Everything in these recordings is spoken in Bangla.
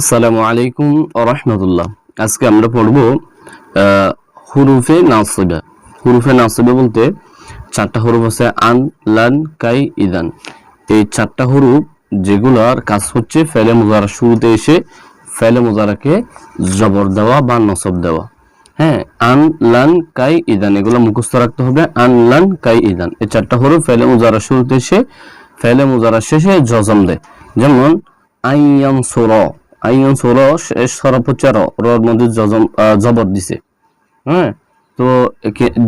আসসালামু আলাইকুম রহমতুল্লাহ। আজকে আমরা পড়ব হুরুফে নাসিবা। হুরুফে নাসিবা বলতে চারটা হুরুফ আছে, আন, লান, কাই, ইদান। এই চারটা হুরুফ যেগুলোর কাজ হচ্ছে ফেলে মুজারা শুরুতে এসে ফেলে মুজারাকে জবর দেওয়া বা নসব দেওয়া। হ্যাঁ আন, লান, কাই, ইদান, এগুলো মুখস্থ রাখতে হবে। আন, লান, কাই, ইদান। এই চারটা হরফ ফেলে মুজারা শুরুতে এসে, ফেলে মুজারা শেষে জজম দেয়। যেমন আইয়াম সোর। হচ্ছে র রর মধ্যে জবর দিছে। হ্যাঁ? তো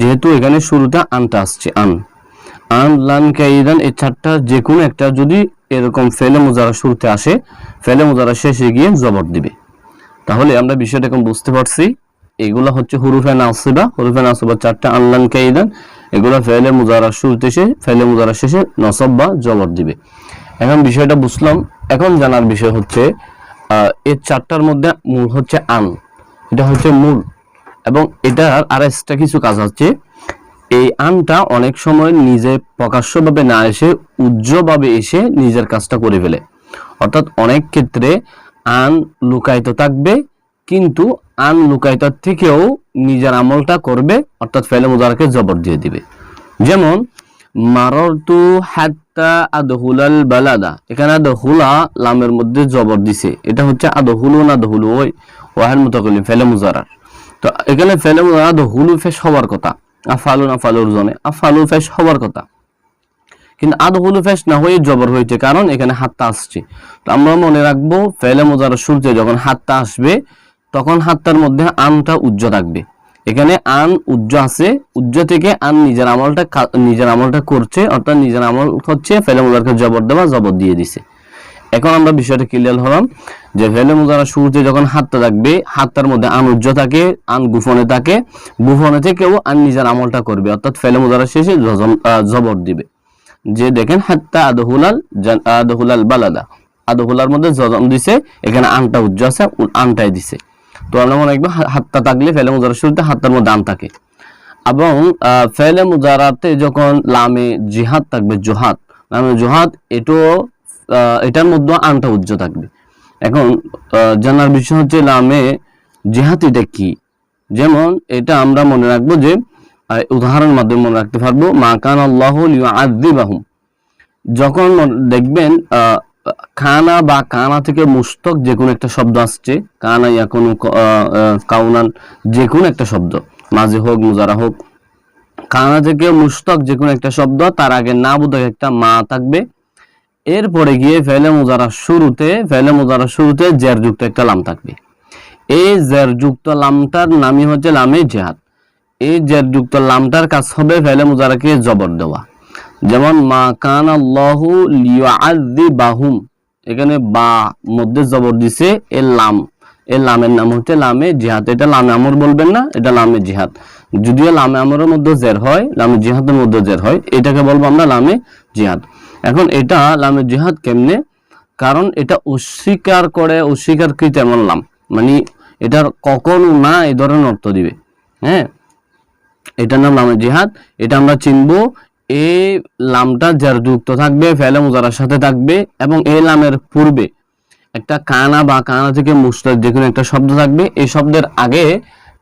যেহেতু এখানে শুরুতে আনটা আসছে, আন। আন, লান, কাইদান, এই চারটা যে কোনো একটা যদি এরকম ফেলে মুজারা শুরুতে আসে, ফেলে মুজারা শেষে গিয়ে জবর দিবে। তাহলে আমরা বিষয়টা এখন বুঝতে পারছি, এগুলা হচ্ছে হুরুফে নাসিবা। হুরুফে নাসিবা চারটা আনলান কাইদান, এগুলা ফেলে মুজারা শুরুতে এসে, ফেলে মুজারা শেষে নসব বা জবর দিবে। এখন বিষয়টা বুঝলাম, এখন জানার বিষয় হচ্ছে এই চারটার মধ্যে মূল হচ্ছে আন, এটা হচ্ছে মূল। এবং এটার আর এক্সট্রা কিছু কাজ হচ্ছে এই আনটা অনেক সময় নিজে প্রকাশ্যভাবে না এসে উজ্জ্বভাবে এসে নিজের কাজটা করে ফেলে। অর্থাৎ অনেক ক্ষেত্রে আন লুকায়িত থাকবে, কিন্তু আন লুকায়িত থেকেও নিজের আমলটা করবে, অর্থাৎ ফেলে মুদারকে জবর দিয়ে দিবে। যেমন মাররতু হাত্তা আদহুলাল বালাদা। এখানে আদহুলা লামের মধ্যে জবর দিছে। এটা হচ্ছে আদহুলু না আদহুলু, ওই ওয়াহেল মুতাকলিম ফেলে মুজারার। তো এখানে ফেলে মুজারা আদহুলু ফেস হওয়ার কথা, আফালু না ফালুর জনে, আফালু ফেস হওয়ার কথা। কিন্তু আদহুলু ফেস না হয়ে জবর হয়েছে, কারণ এখানে হাতটা আসছে। তো আমরা মনে রাখব, ফেলে মোজার শুরুতে যখন হাতটা আসবে, তখন হাতটার মধ্যে আনটা উজ্জ থাকবে। এখানে আন উজ্জ আছে। উজ্জ থেকে আন নিজের আমলটা নিজের আমলটা করছে, অর্থাৎ নিজের আমল হচ্ছে ফেলে মোজারকে জবর দেওয়া, জবর দিয়ে দিছে। এখন আমরা বিষয়টা ক্লিয়ার হলাম যে ফেলে মোজারা শুরুতে যখন হাতটা থাকবে হাতটার মধ্যে আন উজ্জ থাকে, আন গুফনে থাকে, গুফনে থেকেও আন নিজের আমলটা করবে, অর্থাৎ ফেলে মোজারা শেষে জবর দিবে। যে দেখেন, হাত্তা আদহুলাল আদহুলাল বালাদা। আদহুলার মধ্যে জজম দিছে, এখানে আনটা উজ্জ আছে আনটাই দিছে। তো আমরা মনে রাখব হা- হাত্তা থাকলে ফেলে মুজারা শুরুতে হাত্তার মধ্যে আন থাকে। এবং ফেলে মুজারাতে যখন লামে জিহাদ থাকবে জোহাদ লামে জোহাদ আহ, এটার মধ্যে আনটা উজ্জ থাকবে। এখন জানার বিষয় হচ্ছে লামে জিহাদ এটা কি? যেমন এটা আমরা মনে রাখব যে উদাহরণ মাধ্যমে মনে রাখতে পারব মা কান আল্লাহ লিউআযিবাহুম। যখন দেখবেন খানা বা কানা থেকে মুস্তক যে কোনো একটা শব্দ আসছে কানা ইয়া কোনো আহ, কাউনান যে কোনো একটা শব্দ মাঝে হোক মুজারা হোক। কানা থেকে মুস্তক যে কোনো একটা শব্দ তার আগে না বোধক একটা মা থাকবে। এরপরে গিয়ে ফেলে মুজারা শুরুতে ফেলে মুজারা শুরুতে জের যুক্ত একটা লাম থাকবে। এই জের যুক্ত লামটার নামই হচ্ছে লামে জেহাদ। এই জের যুক্ত লামটার কাজ হবে ফেলে মুজারাকে জবর দেওয়া। যেমন মা কান বাহুম এখানে বা মধ্যে জবর দিছে এ লাম। এই লামের নাম হচ্ছে লামে জিহাদ। এটা লামে আমর বলবেন না, এটা লামে জিহাদ। যদিও লামে আমরের মধ্যে জের হয়, লামে জিহাদের মধ্যে জের হয়, এটাকে বলব আমরা লামে জিহাদ। এখন এটা লামে জিহাদ কেমনে? কারণ এটা অস্বীকার করে, অস্বীকারকৃত এমন লাম। মানে এটার কখনো না এই ধরনের অর্থ দিবে। হ্যাঁ? এটার নাম লামে জিহাদ। এটা আমরা চিনবো এই লামটা যার যুক্ত থাকবে, ফেলে মুজারার সাথে থাকবে এবং এই লামের পূর্বে একটা কানা বা কানা থেকে মুস্তাদ যে একটা শব্দ থাকবে, এই শব্দের আগে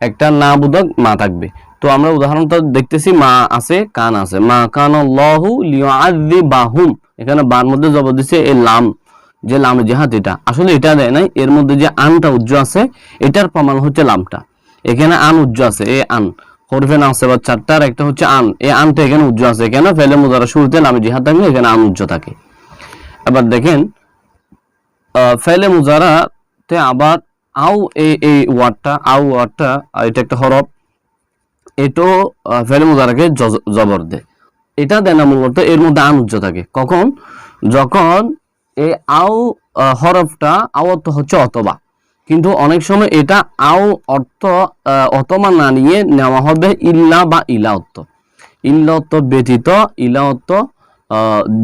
একটা না বোধক মা থাকবে। তো আমরা উদাহরণটা দেখতেছি, মা আছে, কান আছে। মা কান লহু লিয়াদি বাহুম এখানে বার মধ্যে জবর দিছে এই লাম, যে লামে জেহাদ এটা। আসলে এটা দেয় নাই, এর মধ্যে যে আনটা উজ্জ আছে, এটার প্রমাণ হচ্ছে লামটা। এখানে আন উজ্জ আছে, এ আন। হরফে না আছে বা চারটার একটা হচ্ছে আন। এই আনটা এখানে উজ্জ আছে। কেন? ফেলে মুদারা শুরুতে নামে জিহাদ থাকলে এখানে আন উজ্জ থাকে। এবার দেখেন ফেলে মুজারাতে আবার আও এই এই ওয়ার্ডটা আউ ওয়ার্ডটা এটা একটা হরফ। এটাও ফেলে মুজারাকে জবর দেয়। এটা দেয় না মূলত এর মধ্যে আন উজ্জ থাকে। কখন? যখন এই আহ, হরফটা আও অর্থ হচ্ছে অথবা। কিন্তু অনেক সময় এটা আও অর্থ অথবা না নিয়ে নেওয়া হবে ইল্লা বা ইলা অর্থ। ইল্লা ব্যতীত, ইলা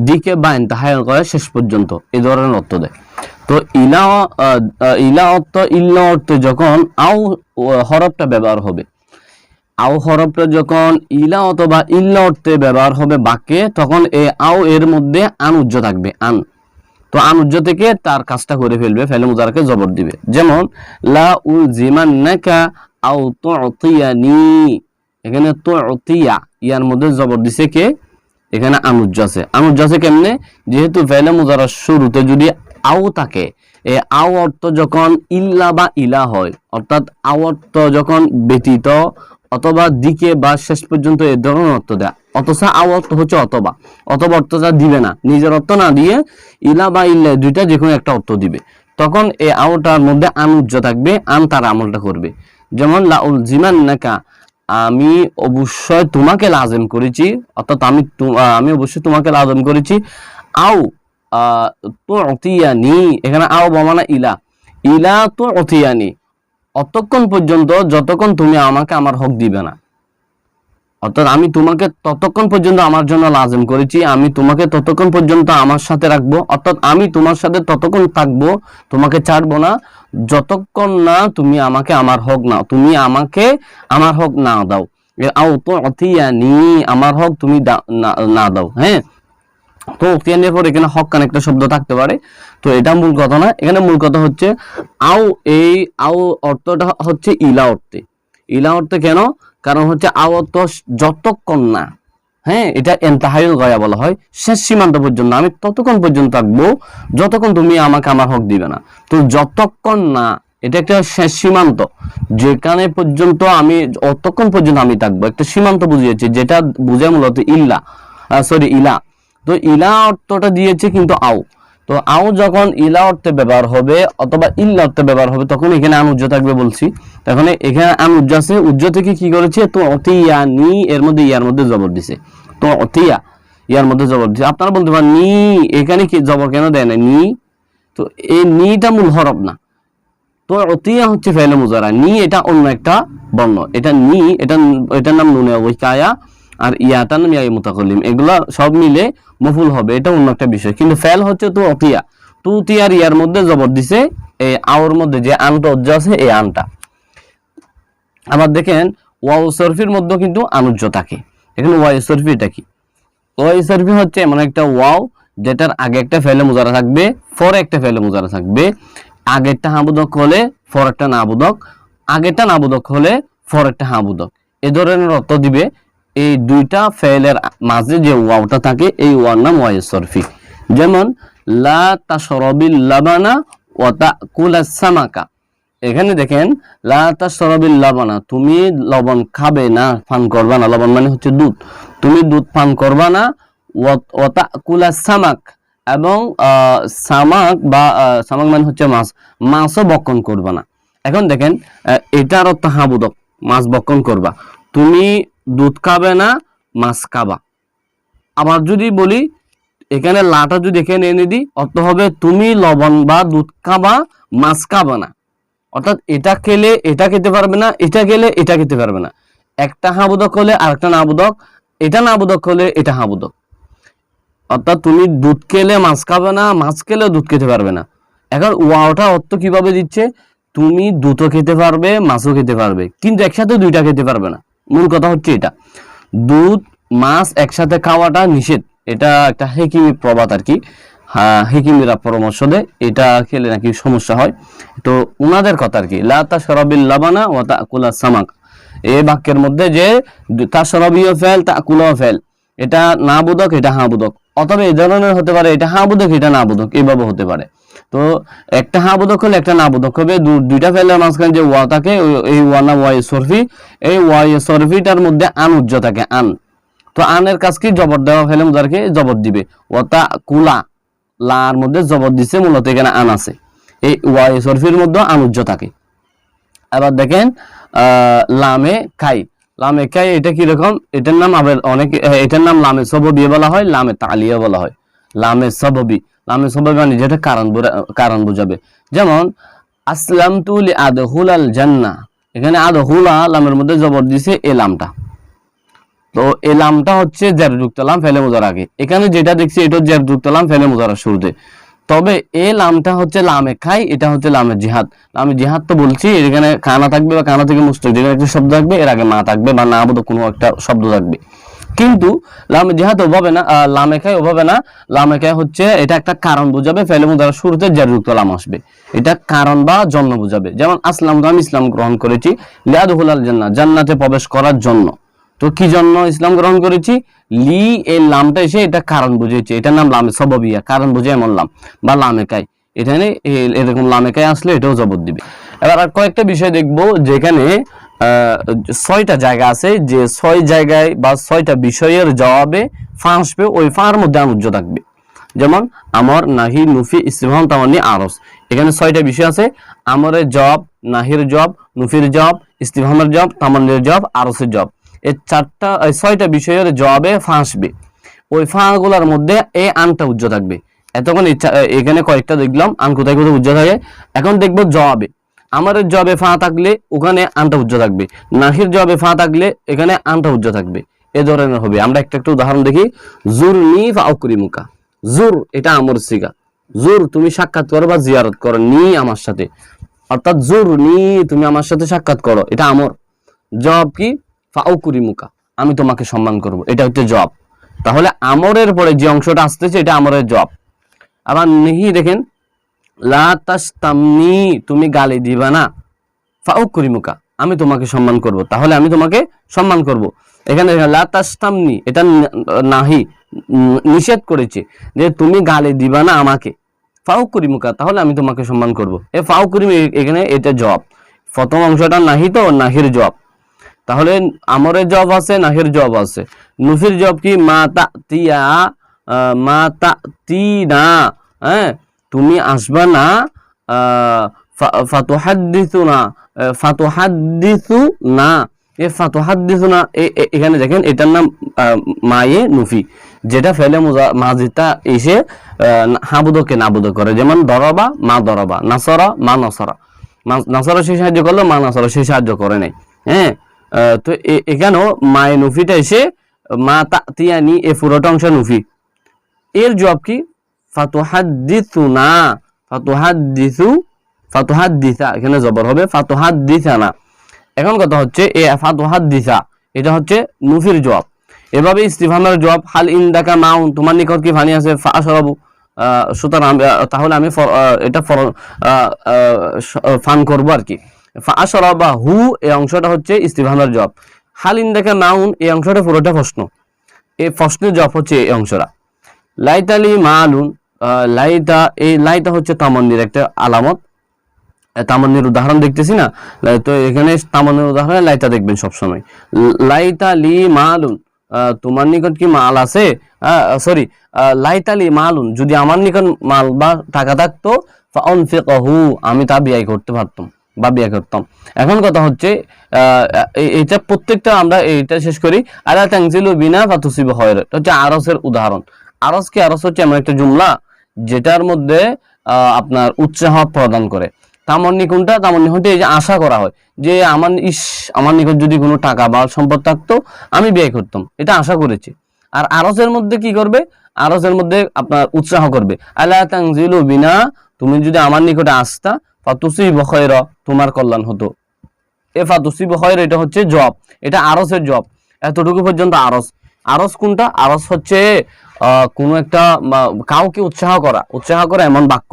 দিকে বা ইন্তাহায় করে শেষ পর্যন্ত। এ ধরনের অর্থ দেয়। তো ইলা ইলা অর্থ, ইল্লা অর্থে যখন আও হরফটা ব্যবহার হবে, আও হরফটা যখন ইলা অথবা ইল্লা অর্থে ব্যবহার হবে বাক্যে, তখন এ আও এর মধ্যে আন উজ্জ থাকবে। আন তো আনুজ্য থেকে তার কাজটা করে ফেলবে, ফেলে মুজারাকে জবর দিবে। যেমন, লা উল জিমান্নাকা আও ইয়ার মধ্যে জবর দিছে কে? এখানে আনুজ্য আছে। আনুজ্য আছে কেমনে? যেহেতু ফেলে মুজারার শুরুতে যদি আও থাকে, এ আও অর্থ যখন ইল্লা বা ইলা হয়, অর্থাৎ আও অর্থ যখন ব্যতীত অথবা দিকে বা শেষ পর্যন্ত এ ধরনের অর্থ দেয়। অথচ আও অর্থ হচ্ছে অথবা। অথবা অর্থটা দিবে না। নিজের অর্থ না দিয়ে ইলা বা ইল্লা দুইটা যে কোনো একটা অর্থ দিবে। তখন এই আওটার মধ্যে আনুজ্য থাকবে, আন তার আমলটা করবে। যেমন, লাউল জিমান নাকা আমি অবশ্যই তোমাকে লাজম করেছি, অর্থাৎ আমি আমি অবশ্যই তোমাকে লাজম করেছি। আও তো অতিয়ানি এখানে আও বমানা ইলা। ইলা তো অতিয়ানি অতক্ষণ পর্যন্ত যতক্ষণ তুমি আমাকে আমার হক দিবে না। অর্থাৎ আমি তোমাকে ততক্ষণ পর্যন্ত আমার জন্য লাজম করেছি, আমি তোমাকে ততক্ষণ পর্যন্ত আমার সাথে রাখব। অর্থাৎ আমি তোমার সাথে ততক্ষণ থাকব, তোমাকে ছাড়বো না, যতক্ষণ না তুমি আমাকে আমার হক না, তুমি আমাকে আমার হক না দাও। আমার হক তুমি না দাও হ্যাঁ? তো অতিয়ানের পর এখানে হক কান একটা শব্দ থাকতে পারে। তো এটা মূল কথা না। এখানে মূল কথা হচ্ছে আও এই আও অর্থটা হচ্ছে ইলা অর্থে। ইলা অর্থে কেন? কারণ হচ্ছে আও অর্থ যতক্ষণ না হ্যাঁ এটা এন্তাহাইল গয়া বলা হয়। শেষ সীমান্ত পর্যন্ত, আমি ততক্ষণ পর্যন্ত থাকব, যতক্ষণ তুমি আমাকে আমার হক দিবে না। তো যতক্ষণ না, এটা একটা শেষ সীমান্ত। যেখানে পর্যন্ত আমি, অতক্ষণ পর্যন্ত আমি থাকব। একটা সীমান্ত বুঝিয়েছি, যেটা বুঝে মূলত ইল্লা সরি ইলা। তো ইলা অর্থটা দিয়েছে কিন্তু আও। তো আও যখন ইলা অর্থে ব্যবহার হবে অথবা ইল্লা অর্থে ব্যবহার হবে, তখন এখানে আনুজ্য থাকবে বলছি। তখন এখানে আনুজ্য আছে উজ্জ থেকে কি করেছে? তো অতিয়া নি, এর মধ্যে ইয়ার মধ্যে জবর দিছে। তো অতিয়া, ইয়ার মধ্যে জবর দিছে। আপনারা বলতে পারেন, নি, এখানে কি জবর কেন দেয় না নি, তো এই নিটা মূল হরফ না। তো অতিয়া হচ্ছে ফেলে মুজারা। নি এটা অন্য একটা বর্ণ। এটা নি এটা এটার নাম নুনে ওইকায়া আর ইয়াটার নাম ইয়াই মুতাকলিম এগুলা সব মিলে মফুল হবে, এটা অন্য একটা বিষয়। কিন্তু ফেল হচ্ছে তো অতিয়া তু তিয়ার ইয়ার মধ্যে জবর দিছে এই আওর মধ্যে যে আনটা অজ্জ আছে, এই আনটা। আবার দেখেন ওয়াও সরফির মধ্যে কিন্তু আনুজ্য থাকে। এখানে ওয়াই সরফি এটা কি? ওয়াই সরফি হচ্ছে এমন একটা ওয়াও যেটার আগে একটা ফেলে মুজারা থাকবে, পরে একটা ফেলে মুজারা থাকবে। আগেরটা হাবুদক হলে পরেরটা নাবুদক আগেরটা নাবুদক হলে পরেরটা হাবুদক এ ধরনের অর্থ দিবে এই দুইটা ফেলের মাঝে যে ওয়াওটা থাকে, এই ওয়ার নাম ওয়াই সরফি। যেমন, লা তাশরাবিল লাবানা ওয়া তাকুলাস সামাকা। এখানে দেখেন, লা তাশরাবিল লাবানা তুমি লবণ খাবে না, পান করবা না। লবণ মানে হচ্ছে দুধ। তুমি দুধ পান করবা না, ওয়া তাকুলাস সামাক এবং সামাক বা সামাক মানে হচ্ছে মাছ। মাছও বক্ষণ করবা না। এখন দেখেন এটার অর্থ হাবুদক মাছ বক্ষণ করবা। তুমি দুধ খাবে না, মাছ খাবা। আবার যদি বলি, এখানে লাটা যদি এখানে এনে দিই, অর্থ হবে তুমি লবণ বা দুধ খাবা, মাছ খাবা না। অর্থাৎ এটা খেলে এটা খেতে পারবে না, এটা খেলে এটা খেতে পারবে না। একটা হাবুদক হলে আর আরেকটা নাবুদক, এটা নাবুদক হলে এটা হাবুদক। অর্থাৎ তুমি দুধ খেলে মাছ খাবে না, মাছ খেলে দুধ খেতে পারবে না। এখন ওয়াওটা অর্থ কীভাবে দিচ্ছে? তুমি দুধও খেতে পারবে, মাছও খেতে পারবে, কিন্তু একসাথে দুইটা খেতে পারবে না। মূল কথা হচ্ছে এটা। দুধ মাছ একসাথে খাওয়াটা নিষেধ। এটা একটা হেকিমি প্রবাদ আর কি। হ্যাঁ, হেকিমিরা পরামর্শ দেয় এটা খেলে নাকি সমস্যা হয়। তো উনাদের কথা আর কি লাতা সরাবিল লাবানা ও তা কুলা সামাক। এই বাক্যের মধ্যে যে তা সরবীয় ফেল তা কুলাও ফেল। এটা না বোধক এটা হা বোধক অথবা এই ধরনের হতে পারে এটা হা বোধক এটা না বোধক এইভাবে হতে পারে। তো একটা হা বোধক হলে একটা না বোধক হবে। দুইটা ফেলের মাঝখানে যে ওয়া থাকে এই ওয়া না ওয়াই সরফি, এই ওয়াই সরফিটার মধ্যে আন উজ্জ থাকে, আন। তো আনের কাজ কি? জবর দেওয়া ফেলে মুদারকে জবর দিবে। ওতা কুলা লার মধ্যে জবর দিছে, মূলত এখানে আন আছে। এই ওয়াই সরফির মধ্যে আন উজ্জ থাকে। আবার দেখেন লামে খাই লামে খাই এটা কীরকম এটার নাম আবার অনেক এটার নাম লামে সববি বলা হয়, লামে তালিয়া বলা হয়। লামে সববি। লামে সববি মানে যেটা কারণ কারণ বোঝাবে। যেমন আসলাম তুলি আদহুল আল জান্না। এখানে আদহুলা লামের মধ্যে জবর দিছে এ লামটা। তো এই লামটা হচ্ছে জেরযুক্ত লাম, ফেলে মোজার আগে। এখানে যেটা দেখছি, এটা জেরযুক্ত লাম, ফেলে মোজার শুরুতে। তবে এই লামটা হচ্ছে লামে খাই, এটা হচ্ছে লামে জিহাদ। লামে জিহাদ তো বলছি, এখানে কানা থাকবে বা কানা থেকে মুস্ত যেখানে একটা শব্দ থাকবে, এর আগে মা থাকবে বা না বোধ কোনো একটা শব্দ থাকবে। কিন্তু লাম যেহেতু ওভাবে না আহ, লামেকায় ওভাবে না লামেকায় হচ্ছে এটা একটা কারণ বোঝাবে ফেলে মুদারা শুরুতে জারিযুক্ত লাম আসবে। এটা কারণ বা জন্য বোঝাবে। যেমন আসলাম আমি ইসলাম গ্রহণ করেছি লিয়াদুল আল জান্নাত জান্নাতে প্রবেশ করার জন্য। তো কি জন্য ইসলাম গ্রহণ করেছি? লি এই লামটা এসে এটা কারণ বুঝেছে এটার নাম লামে সববিয়া কারণ বুঝে এমন লাম বা লামেকায় এখানে এ- এরকম লামেকায় আসলে এটাও জবর দিবে। এবার আর কয়েকটা বিষয় দেখব যেখানে ছয়টা জায়গা আছে, যে ছয় জায়গায় বা ছয়টা বিষয়ের জবাবে ফা আসবে ওই ফাঁর মধ্যে অনুজ্জ থাকবে। যেমন, আমর, নাহি নুফি ইস্তিফাম তামানি আরস। এখানে ছয়টা বিষয় আছে, আমরের জব নাহির জব নুফির জব ইস্তিফামের জব তামান্নির জব আরসের জব এই চারটা ছয়টা বিষয়ের জবাবে ফা আসবে ওই ফাঁগুলার মধ্যে এই আনটা উজ্জ্ব থাকবে। এতক্ষণ এখানে কয়েকটা দেখলাম, আন কোথায় কোথায় উজ্জ্ব থাকে। এখন দেখব জবাবে। আমার জবে ফা থাকলে ওখানে উজ্জ্ব থাকবে। নাহির জবে ফা থাকলে এখানে উজ্জ্ব থাকবে। এ ধরনের হবে। আমরা একটা একটা উদাহরণ দেখি। জুর নি ফাউকুরি মুকা জুর, এটা আমর সিগা। জুর, তুমি সাক্ষাৎ করো বা জিয়ারত করো, নি আমার সাথে। অর্থাৎ জুর, নি, তুমি আমার সাথে সাক্ষাৎ করো, এটা আমর। জব কি? ফাউকুরি মুকা আমি তোমাকে সম্মান করব। এটা হচ্ছে জব। তাহলে আমরের পরে যে অংশটা আসতেছে, এটা আমরের জব। আবার নিহি দেখেন লা তাস্তামনি তুমি গালি দিবা না। ফাউক করিমুকা আমি তোমাকে সম্মান করব। তাহলে আমি তোমাকে সম্মান করব। এখানে দেখেন, লা এটা নাহি নিষেধ করেছে যে তুমি গালি দিবা না আমাকে। ফাউক করিমুকা তাহলে আমি তোমাকে সম্মান করব। এ ফাউক করিম এখানে এটা জব প্রথম অংশটা নাহি তো নাহির জব তাহলে আমরের জব আছে নাহির জব আছে। নুফির জব কি? মা তা তিয়া মা তা তি না হ্যাঁ? তুমি আসবা না ফাতুহাদ্দিসু না ফাতুহাদ্দিসু না এ ফাতুহাদ্দিসু না এখানে দেখেন এটার নাম মায়ে নুফি। যেটা ফেলে মুজা- মাজিটা এসে হাবুদকে নাবুদ করে। যেমন দরবা, মা দরবা, নাসরা, মা নসরা। নাসরা সে সাহায্য করল, মা নাসরা সে সাহায্য করে নাই। হ্যাঁ? তো এখানেও মায়ে নুফিটা এসে, মা তাতিয়ানি এ পুরোটা অংশ নুফি। এর জবাব কি? ফাতুহাদ্দিসুনা ফাতুহাদ্দিসু ফাতুহাদ্দিসা এখানে জবর হবে ফাতুহাদ্দিসানা। এখন কথা হচ্ছে এ ফাতুহাদ্দিসা এটা হচ্ছে নুফির জবাব। এভাবে ইস্তিফামের জবাব হাল ইন্দাকা মাউন তোমার নিকট কি ফানি আছে? ফা সরাবু আহ, সুতরাং তাহলে আমি এটা ফান করব আর কি। ফা সরাবা হু এই অংশটা হচ্ছে ইস্তিফামের জবাব। হাল ইন্দাকা মাউন এই অংশটা পুরোটা প্রশ্ন। এই প্রশ্নের জবাব হচ্ছে এই অংশটা। লাইতালি মালুন লাইতা এই লাইটা হচ্ছে তামান্নির একটা আলামত। তামান্নির উদাহরণ দেখতেছি না? তো এখানে তামান্নির উদাহরণে লাইটা দেখবেন সবসময়। লাইতা লি মালুন। তোমার নিকট কি মাল আছে? সরি লাইতালি মালুন। যদি আমার নিকট মাল বা টাকা থাকতো আমি তা ব্যয় করতে পারতাম বা ব্যয় করতাম। এখন কথা হচ্ছে এটা প্রত্যেকটা আমরা এইটা শেষ করি। তাংজিলু বিনা ফাতুসিব হয় এটা হচ্ছে আরসের উদাহরণ। আরস কি? আরস হচ্ছে এমন একটা জুমলা। যেটার মধ্যে আপনার উৎসাহ প্রদান করে। তামান্নি কোনটা তামান্নি হতে এই যে আশা করা হয় যে আমার ইস, আমার নিকট যদি কোনো টাকা বা সম্পদ থাকতো, আমি ব্যয় করতাম। এটা আশা করেছি। আর আরসের মধ্যে কি করবে? আরসের মধ্যে আপনার উৎসাহ করবে। আল্লাহ তাংজিলু বিনা, তুমি যদি আমার নিকটে আসতা ফাতুসি বখয়র তোমার কল্যাণ হতো। এ ফাতুসি বখয়র এটা হচ্ছে জব। এটা আরসের জব। এতটুকু পর্যন্ত আরস আরস কোনটা? আরস হচ্ছে কোনো একটা কাউকে উৎসাহ করা উৎসাহ করা এমন বাক্য।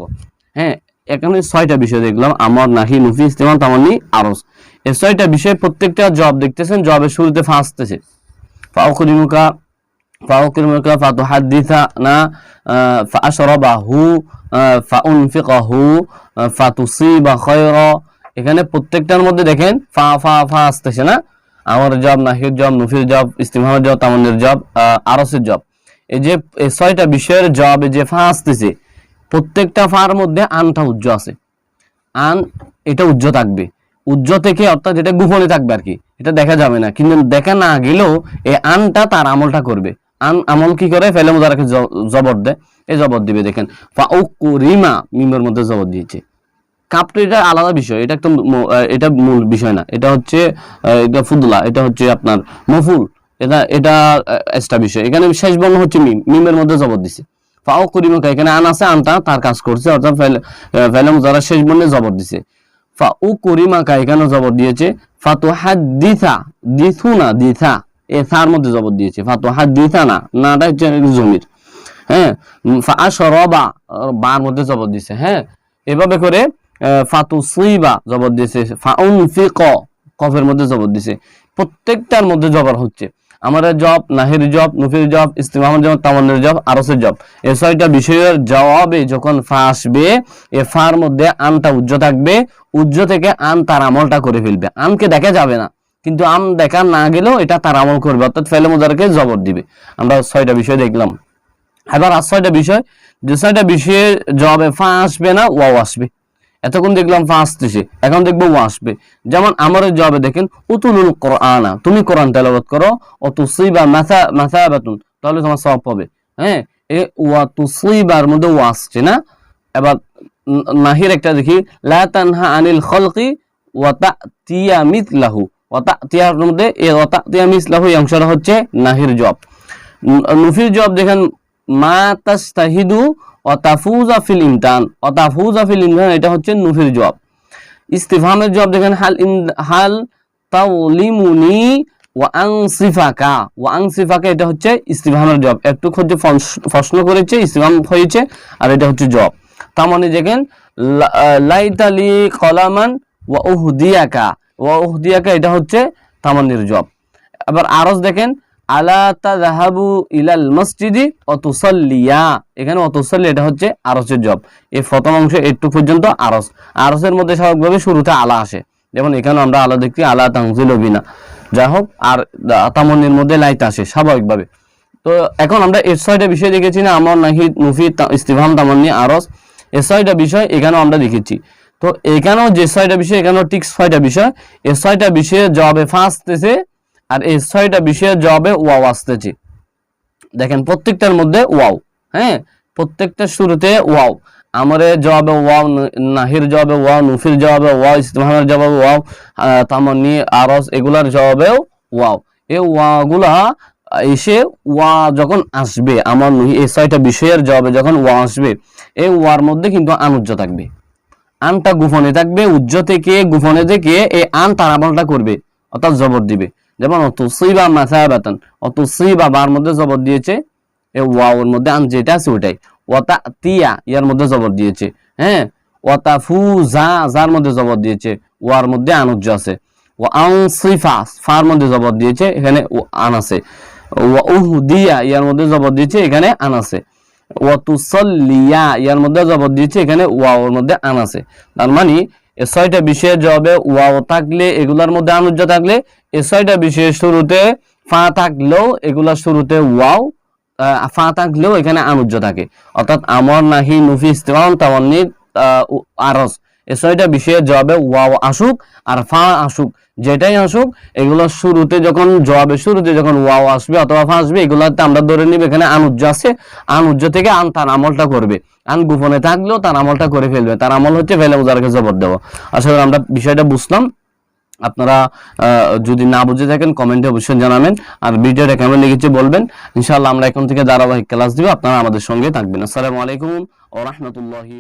হ্যাঁ এখানে ছয়টা বিষয় দেখলাম আমার নাহি নুফি ইস্তেমাল তামানি আরস এই ছয়টা বিষয় প্রত্যেকটা জব দেখতেছেন জবের শুরুতে ফাঁসতেছে ফাউকুরিমুকা ফাতুহাদ্দিসানা আহ, ফাআশরাবাহু আহ, ফাউনফিকাহু আহ, ফাতুসিবা খায়রা। এখানে প্রত্যেকটার মধ্যে দেখেন ফা ফা ফা আসতেছে না? আমার জব নাহির জব নুফির জব ইস্তিমামের জব তামান্নের জব আরসের জব। এই যে ছয়টা বিষয়ের জব যে ফা আসতেছে, প্রত্যেকটা ফার মধ্যে আনটা উজ্জ আছে। আন, এটা উজ্জ থাকবে। উজ্জ থেকে অর্থাৎ যেটা গোপনে থাকবে আর কি। এটা দেখা যাবে না। কিন্তু দেখা না গেলেও এই আনটা তার আমলটা করবে। আন আমল কি করে? ফেলে মুদারাকে জবর দেয়। এই জবর দিবে, দেখেন। রিমা মিমের মধ্যে জবর দিয়েছে। কাপটা এটা আলাদা বিষয়। এটা একটা এটা মূল বিষয় না। এটা হচ্ছে এটা ফুদলা। এটা হচ্ছে আপনার মফুল। এটা এটা এক্সট্রা বিষয়। এখানে শেষ বর্ণ হচ্ছে মিম। মিমের মধ্যে জবর দিছে। ফাও এখানে আন আছে তার কাজ করছে, অর্থাৎ যারা শেষ বর্ণে জবর দিছে। ফা উ করিমাকা এখানে দিয়েছে দিথা দিথু না দিথা এ মধ্যে দিয়েছে হাদিসা না, নাটা হচ্ছে জমির। হ্যাঁ ফাশরবা বার মধ্যে জবর দিয়েছে হ্যাঁ। এভাবে করে ফাতু সুইবা জবর দিয়েছে ফাউন ফিক কফের মধ্যে জবর দিয়েছে প্রত্যেকটার মধ্যে জবর হচ্ছে। আমাদের জব নাহির জব নুফির জব ইস্তিমামের জব তামান্নের জব আরসের জব এই ছয়টা বিষয়ের জবাবে যখন ফা আসবে, এ ফার মধ্যে আনটা উজ্জ থাকবে উজ্জ থেকে আন তার আমলটা করে ফেলবে। আনকে দেখা যাবে না, কিন্তু আম দেখা না গেলেও এটা তার আমল করবে, অর্থাৎ ফেলে মোজারকে জবর দিবে। আমরা ছয়টা বিষয় দেখলাম। এবার আর ছয়টা বিষয়, যে ছয়টা বিষয়ের জবাবে ফা আসবে না, ওয়াও আসবে। এতক্ষণ দেখলাম ফা আসতেছে এখন দেখব আসবে। যেমন আমার জবাবে দেখেন, উতুলুল কোরআনা তুমি কোরআন তেলাওয়াত করো ও তুসিবা মাথা মাথা বেতন তাহলে তোমার সব পাবে। হ্যাঁ? এ ওয়া তুসিবার মধ্যে ও আসছে না? এবার নাহির একটা দেখি, লা তানহা আনিল খলকি ওয়া তাতিয়া মিথলাহু ওয়া তাতিয়ার মধ্যে এ ওয়া তাতিয়া মিথলাহু এই অংশটা হচ্ছে নাহির জব নুফির জব দেখেন মা তাস্তাহিদু ও তাফুজা ফিল ইমতান। ও তাফুজা ফিল ইমতান, এটা হচ্ছে নুফির জব ইস্তিফামের জব দেখেন, হাল ইন হাল তাউলিমুনি ওয়া আংসিফাকা ওয়া আংসিফাকা এটা হচ্ছে ইস্তিফামের জব একটু হচ্ছে প্রশ্ন করেছে ইস্তিফাম হয়েছে, আর এটা হচ্ছে জব তার মানে দেখেন লাইতালি কলামান ওয়া উহদিয়াকা। ওয়া উহদিয়াকা, এটা হচ্ছে তামান্নির জব আবার আরজ দেখেন আলা তাযহাবু ইলাল মসজিদি অতুসাল্লিয়া। এখানে অতুসাল্লি এটা হচ্ছে আরসের জব। এই প্রথম অংশ একটু পর্যন্ত আরস। আরসের মধ্যে স্বাভাবিকভাবে শুরুতে আলা আসে। যেমন এখানে আমরা আলা দেখছি আলা তাংজিল বিনা। যাই হোক আর তামনির মধ্যে লাইট আসে স্বাভাবিকভাবে। তো এখন আমরা এর ছয়টা বিষয় দেখেছি না, আমার, নাহিদ, মুফিদ, তা- ইস্তিফাম তামান্নি, আরস। এর ছয়টা বিষয় এখানেও আমরা দেখেছি। তো এখানেও যে ছয়টা বিষয়, এখানেও ঠিক ছয়টা বিষয়। এই ছয়টা বিষয়ের জবাবে ফাঁসতেছে আর এই ছয়টা বিষয়ের জবাবে ওয়াও আসতেছে। দেখেন প্রত্যেকটার মধ্যে ওয়াও হ্যাঁ? প্রত্যেকটা শুরুতে ওয়াও। আমার জবাবে ওয়াও নাহির জবাবে ওয়াও নুফির জবাবে ওয়াও ইস্তেমানের জবাবে ওয়াও আহ, তামান্নি আরস এগুলার জবাবেও ওয়াও। এই ওয়াগুলা এসে ওয়া যখন আসবে আমার এই ছয়টা বিষয়ের জবাবে যখন ওয়া আসবে এই ওয়ার মধ্যে কিন্তু আনুজ্য থাকবে। আনটা গোপনে থাকবে উজ্জ থেকে গোপনে থেকে এই আন তার আমলটা করবে। অর্থাৎ জবর দিবে। যেমন, অতুসিবা মাসাবাতান অতুসিবা বার মধ্যে জবর দিয়েছে, এ ওয়াওর মধ্যে আন যেটা আছে ওটাই ওয়াতা তিয়া ইয়ার মধ্যে জবর দিয়েছে হ্যাঁ? ওয়াতা ফু জা যার মধ্যে জবর দিয়েছে, ওয়ার মধ্যে আনুজ্জ আছে। ও আং সিফা ফার মধ্যে জবর দিয়েছে, এখানে আন আছে। ওয়া উহদিয়া ইয়ার মধ্যে জবর দিয়েছে, এখানে আন আছে। ওয়াতুসল্লিয়া ইয়ার মধ্যে জবর দিয়েছে, এখানে ওয়াওর মধ্যে আন আছে। তার মানে এই ছয়টা বিষয়ের জবাবে ওয়াও থাকলে, এগুলার মধ্যে আনুজ্য থাকলে, এ ছয়টা বিষয়ের শুরুতে ফা থাকলেও, এগুলার শুরুতে ওয়াও ফা থাকলেও এখানে আনুজ্য থাকে। অর্থাৎ আমর, নাহি নুফি ইস্তেমাল তাওয়ান্নি আরস এ ছয়টা বিষয়ের জবাবে ওয়াও আসুক আর ফা আসুক। যেটাই আসুক, এগুলোর শুরুতে যখন জবাবে শুরুতে যখন ওয়াও আসবে অথবা ফা আসবে, এগুলোতে আমরা ধরে নিব এখানে আনুজ্য আছে। আনুজ্য থেকে আন তার আমলটা করবে। আন গোপনে থাকলেও তার আমলটা করে ফেলবে। তার আমল হচ্ছে ফেলে উজারকে জবর দেবো আসলে আমরা বিষয়টা বুঝলাম। আপনারা যদি না বুঝে থাকেন কমেন্টে অবশ্যই জানাবেন। আর ভিডিওটা কেমন লেগেছে বলবেন। ইনশাআল্লাহ আমরা এখন থেকে ধারাবাহিক ক্লাস দিব। আপনারা আমাদের সঙ্গে থাকবেন। আসসালামু আলাইকুম ও রাহমাতুল্লাহি